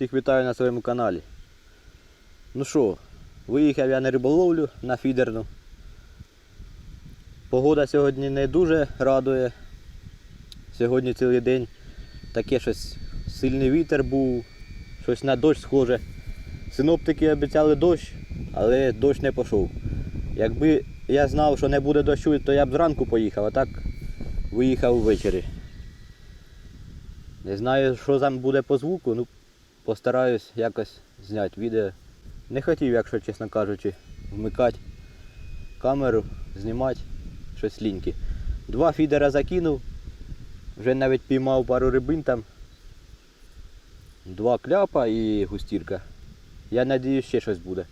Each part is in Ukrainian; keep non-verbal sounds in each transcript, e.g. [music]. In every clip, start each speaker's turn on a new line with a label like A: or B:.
A: Всіх вітаю на своєму каналі. Ну що, виїхав я на риболовлю на фідерну. Погода сьогодні не дуже радує. Сьогодні цілий день таке щось сильний вітер був, щось на дощ схоже. Синоптики обіцяли дощ, але дощ не пішов. Якби я знав, що не буде дощу, то я б зранку поїхав, а так виїхав ввечері. Не знаю, що там буде по звуку, ну постараюсь якось зняти відео. Не хотів, якщо чесно кажучи, вмикати камеру, знімати щось ліньки. Два фідера закинув, вже навіть піймав пару рибин там. Два кляпа і густірка. Я надію, ще щось буде.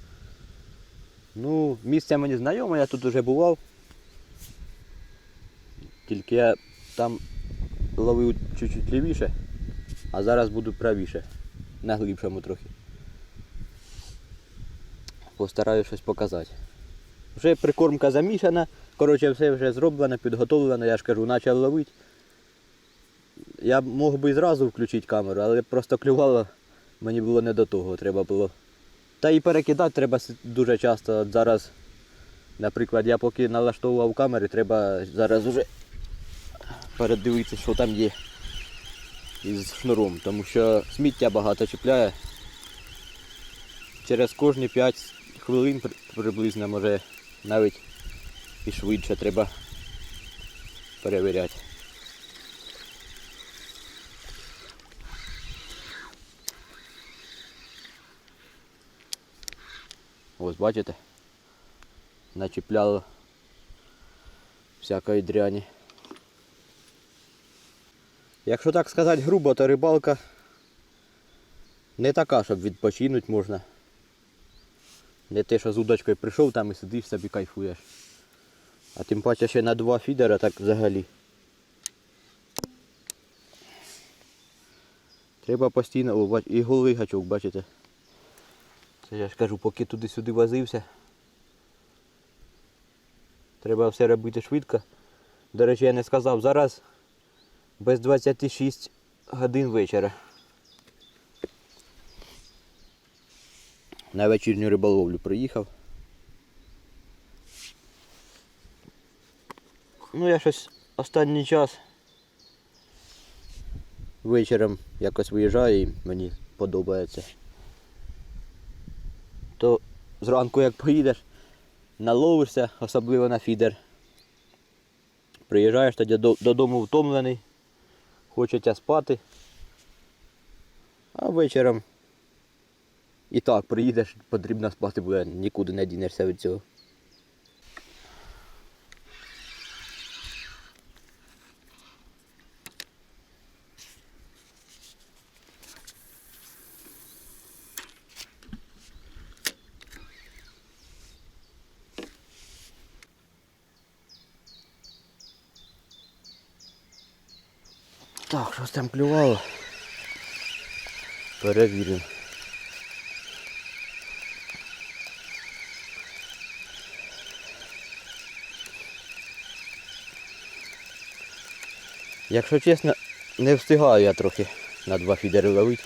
A: Ну, місце мені знайоме, я тут вже бував. Тільки я там ловив чуть-чуть лівіше, а зараз буду правіше. На глибшому трохи. Постараюсь щось показати. Вже прикормка замішана, коротше, все вже зроблено, підготовлено, я ж кажу, почав ловити. Я мог би і зразу включити камеру, але просто клювало, мені було не до того, треба було. Та і перекидати треба дуже часто. Зараз, наприклад, я поки налаштовував камери, треба зараз уже передивитися, що там є із шнуром, тому що сміття багато чіпляє. Через кожні 5 хвилин приблизно, може навіть і швидше треба перевіряти. Ось бачите? Начіпляло всякої дряні. Якщо так сказати грубо, то рибалка не така, щоб відпочинути можна. Не те, що з удочкою прийшов там і сидиш собі кайфуєш. А тим паче ще на два фідера так взагалі. Треба постійно, о, і голий гачок, бачите. Це я ж кажу, поки туди-сюди возився. Треба все робити швидко. До речі, я не сказав, зараз без 26 годин вечора. На вечірню риболовлю приїхав. Ну я щось останній час вечором якось виїжджаю і мені подобається. То зранку як поїдеш, наловишся, особливо на фідер. Приїжджаєш тоді додому втомлений, хочеться спати. А вечором і так приїдеш, потрібно спати буде, нікуди не дінешся від цього. Так, щось там клювало. Перевіримо. Якщо чесно, не встигаю я трохи на два фідери ловити.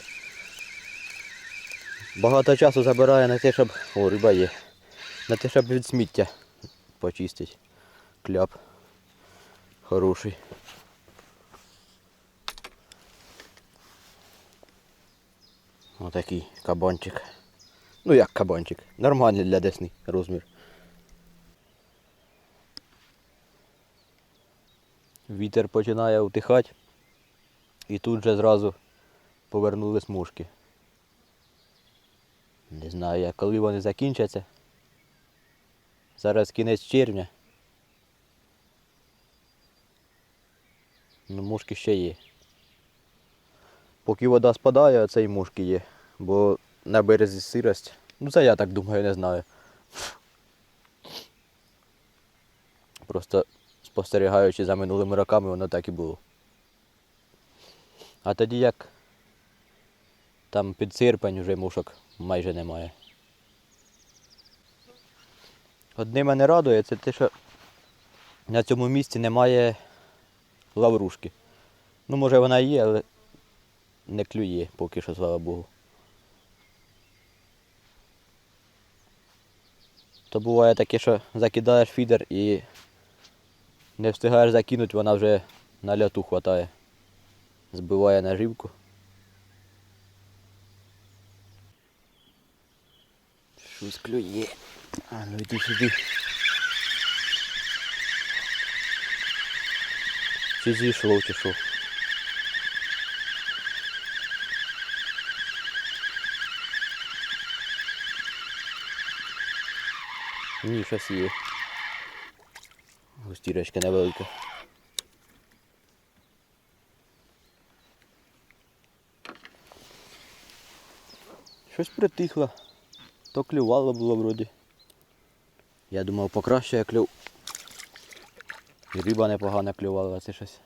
A: Багато часу забирає на те, щоб... О, риба є. На те, щоб від сміття почистити. Кляп. Хороший. Отакий кабанчик. Ну як кабанчик. Нормальний для десни розмір. Вітер починає утихати. І тут же зразу повернули смужки. Не знаю коли вони закінчаться. Зараз кінець червня. Ну, мушки ще є. Поки вода спадає, оце і мушки є. Бо на березі сирость. Ну це я так думаю, не знаю. Просто спостерігаючи за минулими роками, воно так і було. А тоді як там під серпень вже мушок майже немає. Одне мене радує, це те, що на цьому місці немає лаврушки. Ну, може вона є, але не клює поки що, слава Богу. То буває таке, що закидаєш фідер і не встигаєш закинути, вона вже на льоту хватає. Збиває наживку. Щось клює. А ну йди сюди. Чи зійшло, чи що? Ні, щось є. Густірочка невелика. Щось притихло. То клювало було вроді. Я думав покращує клюв. І риба непогано клювала, а це щось.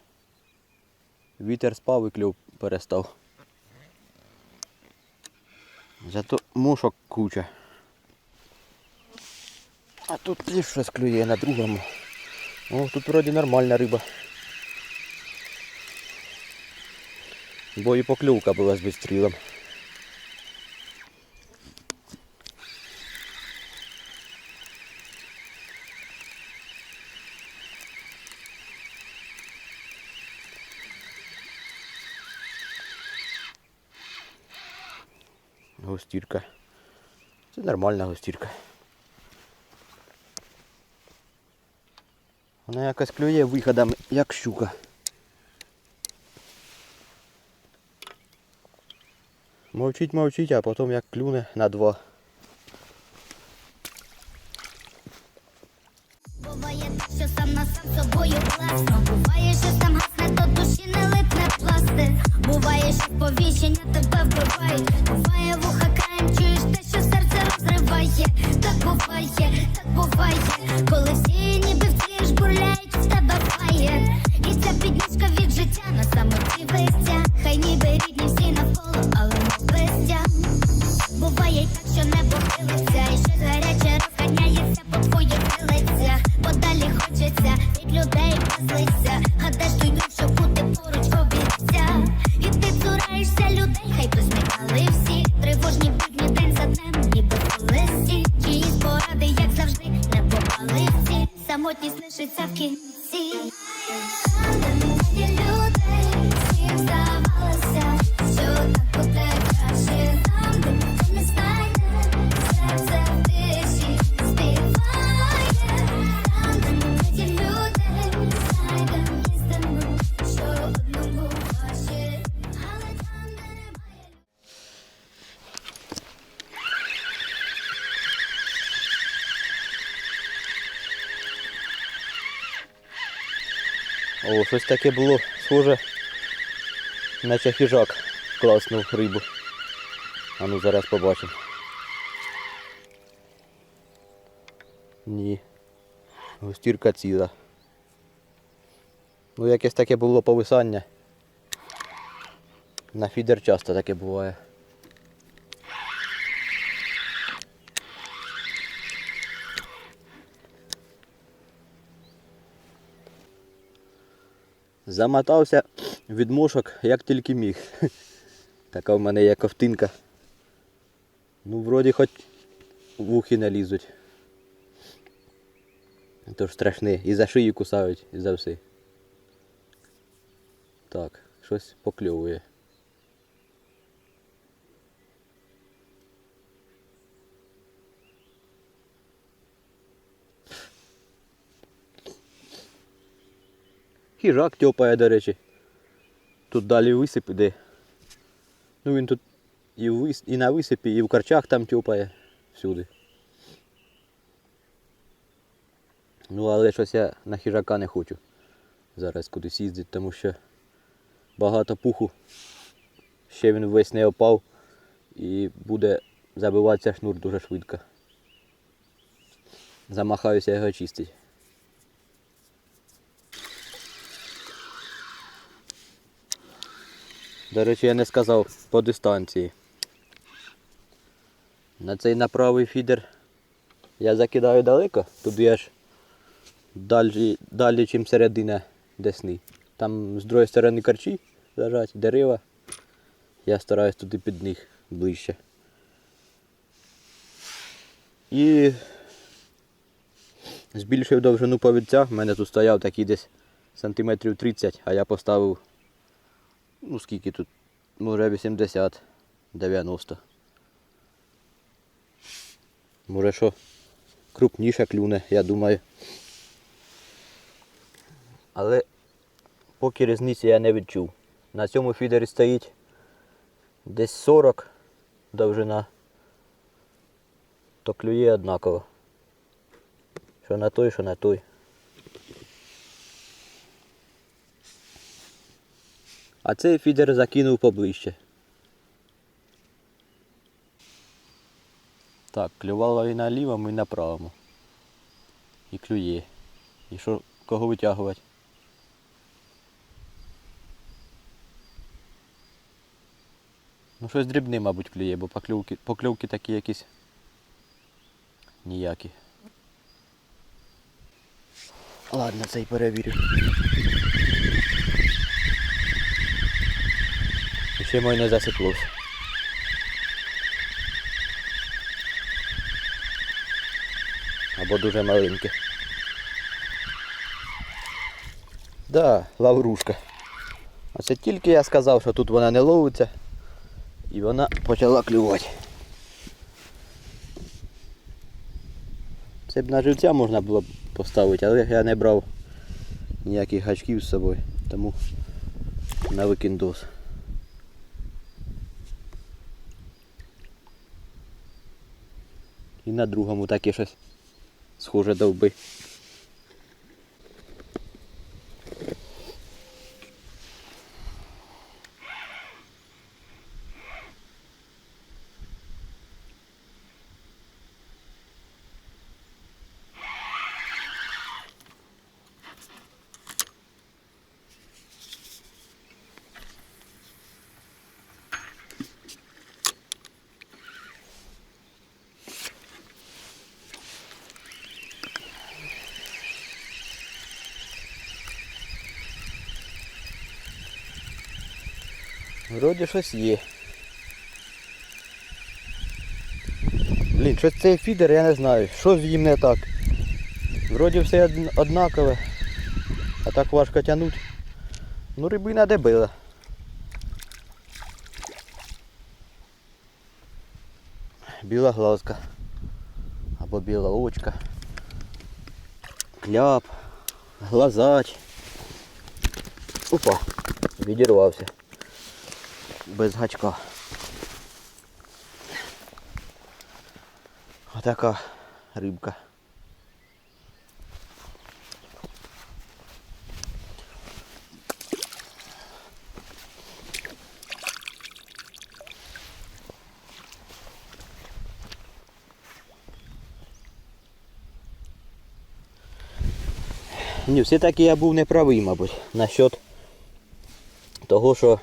A: Вітер спав і клюв перестав. Зато мушок куча. Тут теж щось клює на другому. О, тут вроді нормальна риба. Бо і поклювка була з відстрілом. Густірка. Це нормальна густірка. Вона якось клює виходом, як щука. Мовчить, мовчить, а потім як клюне на два.
B: Щось
A: таке було схоже. Наче хижак класнув рибу. А ну зараз побачимо. Ні. Густірка ціла. Ну якесь таке було повисання. На фідер часто таке буває. Замотався від мушок, як тільки міг. [laughs] Така в мене є ковтинка. Ну, вроді хоч вухи не лізуть. Тож страшне. І за шию кусають, і за все. Так, щось покльовує. Хіжак тьопає, до речі. Тут далі висип іде. Ну він тут і, вис... і на висипі, і в карчах там тьопає всюди. Ну але щось я на хижака не хочу зараз кудись їздити, тому що багато пуху. Ще він весь не опав і буде забиватися шнур дуже швидко. Замахаюся його чистити. До речі, я не сказав по дистанції. На цей направий фідер я закидаю далеко, туди аж далі, далі чим середина десни. Там з другої сторони корчі лежать, дерева. Я стараюсь туди під них ближче. І Збільшив довжину повідця. В мене тут стояв такий десь сантиметрів 30, а я поставив, ну скільки тут, може 80, 90. Може що крупніше клюне, я думаю. Але поки різниці я не відчув. На цьому фідері стоїть десь 40 довжина, то клює однаково. Що на той, що на той. А цей фідер закинув поближче. Так, клювало і на лівому, і на правому. І клює. І що, кого витягувати? Ну щось дрібне, мабуть, клює, бо покльовки, покльовки такі якісь ніякі. Ладно, цей перевірю. І не засіклося. Або дуже маленьке. Да, лаврушка. А це тільки я сказав, що тут вона не ловиться. І вона почала клювати. Це б на живця можна було б поставити, але я не брав ніяких гачків з собою, тому на викіндос. На другому таке щось схоже довби. Вроді щось є. Блін, щось цей фідер, я не знаю, що з їм не так. Вроді все однакове, а так важко тягнути. Ну рибина дебила. Біла глазка. Або біла очка. Кляп, глазач. Опа, відірвався без гачка. Отака рибка. Ні, все-таки я був неправий, мабуть, насчет того, що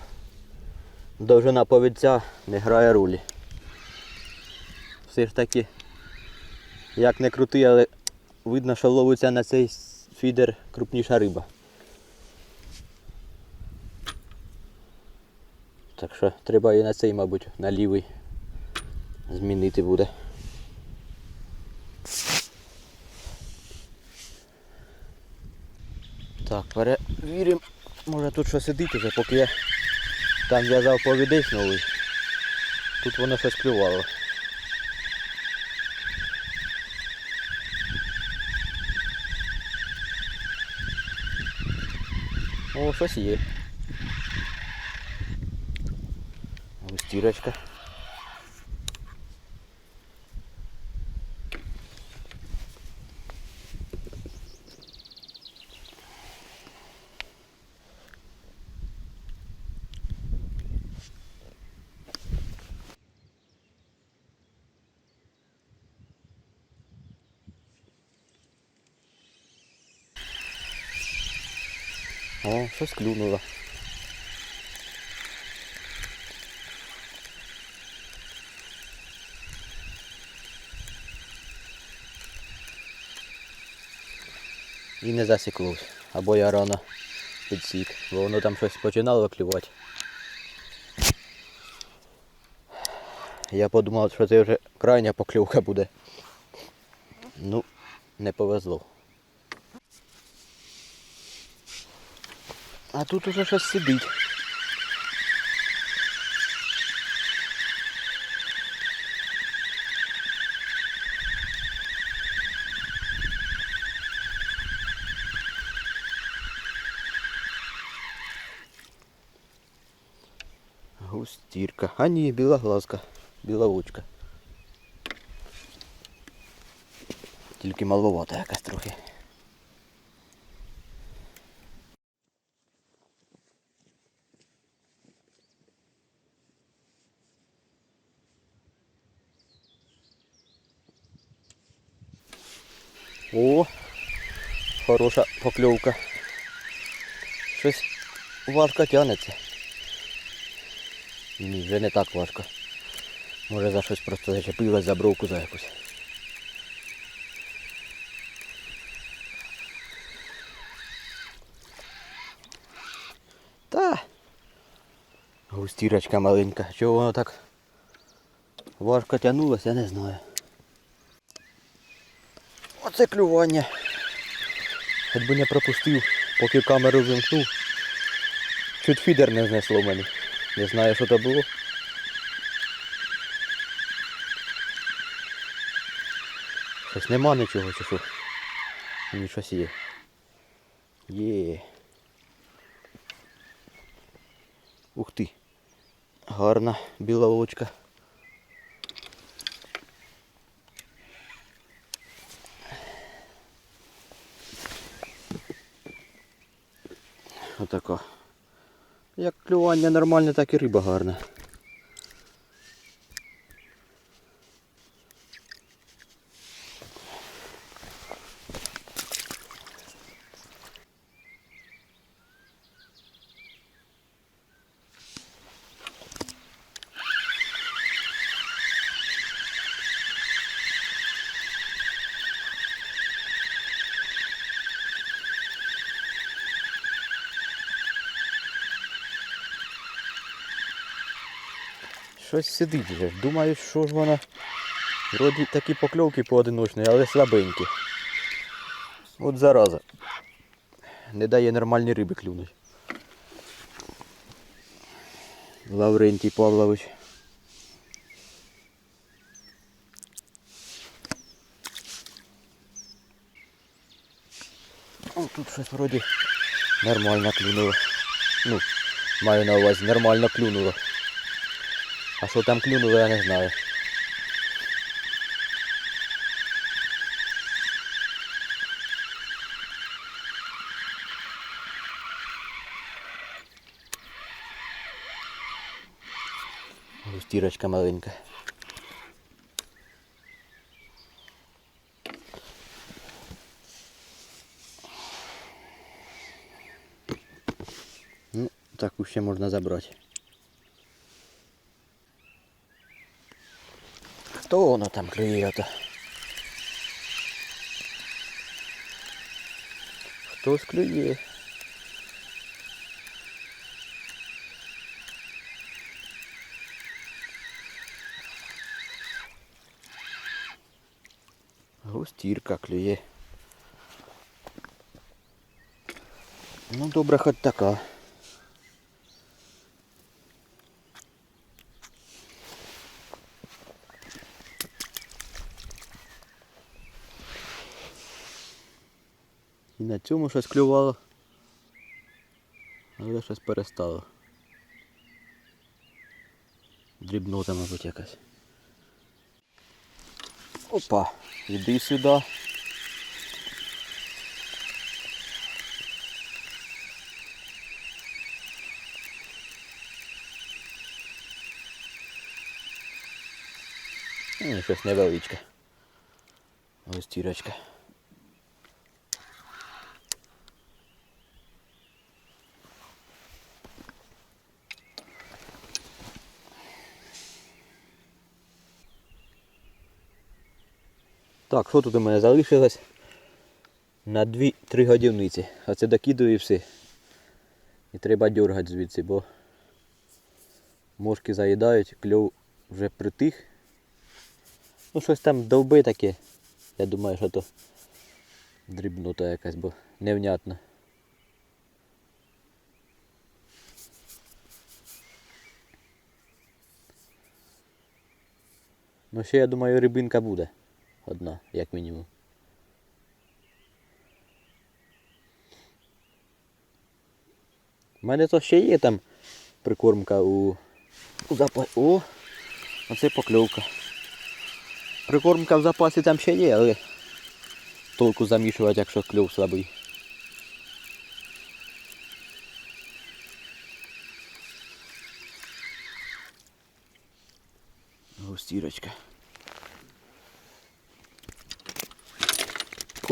A: довжина повідця не грає ролі. Все ж таки, як не крути, але видно, що ловиться на цей фідер крупніша риба. Так що треба і на цей, мабуть, на лівий змінити буде. Так, перевіримо. Може тут що уже, поки я там в'язав повідець новий. Тут воно щось клювало. О, щось є. Ось О, щось клюнуло. І не засіклось. Або я рано підсік, бо воно там щось починало клювати. Я подумав, що це вже крайня покльовка буде. Ну, не повезло. А тут уже щось сидить. Густірка. А ні, біла глазка, біла лучка. Тільки маловата якась трохи. Хороша покльовка. Щось важко тягнеться. Ні, вже не так важко. Може за щось просто зачепилась за бровку за якусь. Та. Густірочка маленька. Чого воно так важко тягнулося, я не знаю. Оце клювання. Хоч би не пропустив, поки камеру вимкнув. Чуть фідер не знесло в мене. Не знаю, що то було. Щось нема нічого, чи що? Ні, щось є. Є. Ух ти. Гарна біла вулочка. Отака. Як клювання нормальне, так і риба гарна. Щось сидить вже. Думаю, що ж вона. Вроді такі покльовки поодиночні, але слабенькі. От зараза. Не дає нормальні риби клюнуть. Лаврентій Павлович. О, тут щось вроді нормально клюнуло. Ну, маю на увазі, нормально клюнуло. А що там клюнуло, я не знаю. Густірочка маленька. Ну, таку ще можна забрати. Хто воно там клює ото? Хтось клює. Густірка клює. Ну, добре, хоч така. І на цьому щось клювало. Але щось перестало. Дрібнота, мабуть, якась. Опа, іди сюди. Ні, щось невеличке. Ось тірочка. Так, що тут у мене залишилось? На 2-3 годівниці. А це докидую і все. І треба дергати звідси, бо мошки заїдають, кльов вже притих. Ну щось там довби таке. Я думаю, що то дрібнута якась, бо невнятна. Ну ще я думаю рибинка буде. Одна, як мінімум. У мене то ще є там прикормка у, у запасі. О! Оце покльовка. Прикормка в запасі там ще є, але толку замішувати, якщо кльов слабий. Густірочка.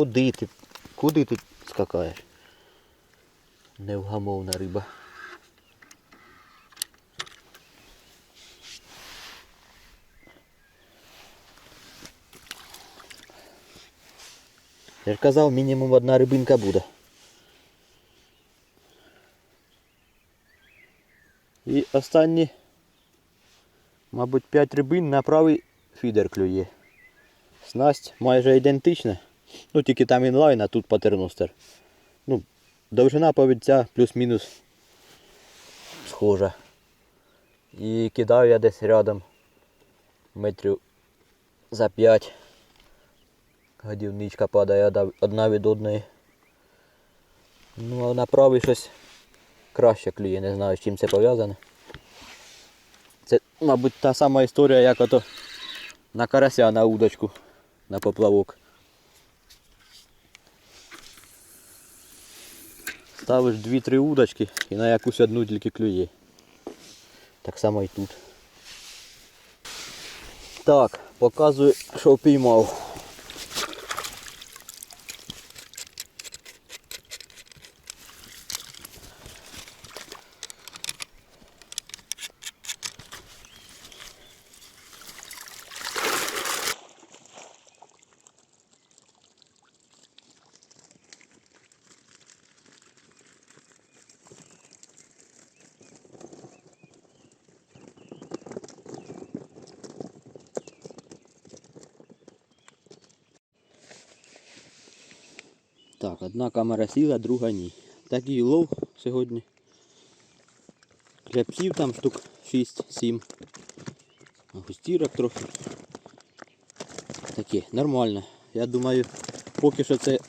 A: Куди ти? Куди ти скакаєш? Невгамовна риба. Я ж казав, мінімум одна рибинка буде. І останні, мабуть, 5 рибин на правий фідер клює. Снасть майже ідентична. Ну тільки там інлайн, а тут патерностер. Ну, довжина повідця плюс-мінус схожа. І кидаю я десь рядом метрів за 5. Годівничка падає одна від одної. Ну а на правий щось краще клює, не знаю з чим це пов'язане. Це, мабуть, та сама історія, як ото на карася на удочку, на поплавок. Ставиш дві-три удочки і на якусь одну тільки клює. Так само і тут. Так, показую, що піймав. Так, одна камера сіла, друга ні. Такий лов сьогодні. Кляпців там штук 6-7. Густірок трохи. Такі, нормально. Я думаю, поки що це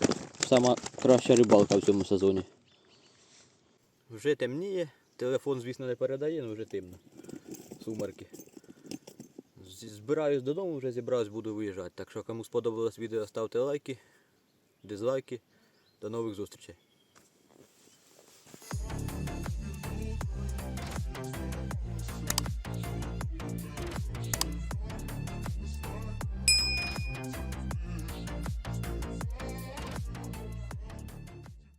A: сама краща рибалка в цьому сезоні. Вже темніє, телефон, звісно, не передає, але вже темно. Сумерки. Збираюсь додому, вже зібраюсь, буду виїжджати. Так що кому сподобалось відео, ставте лайки, дизлайки. До нових зустрічей.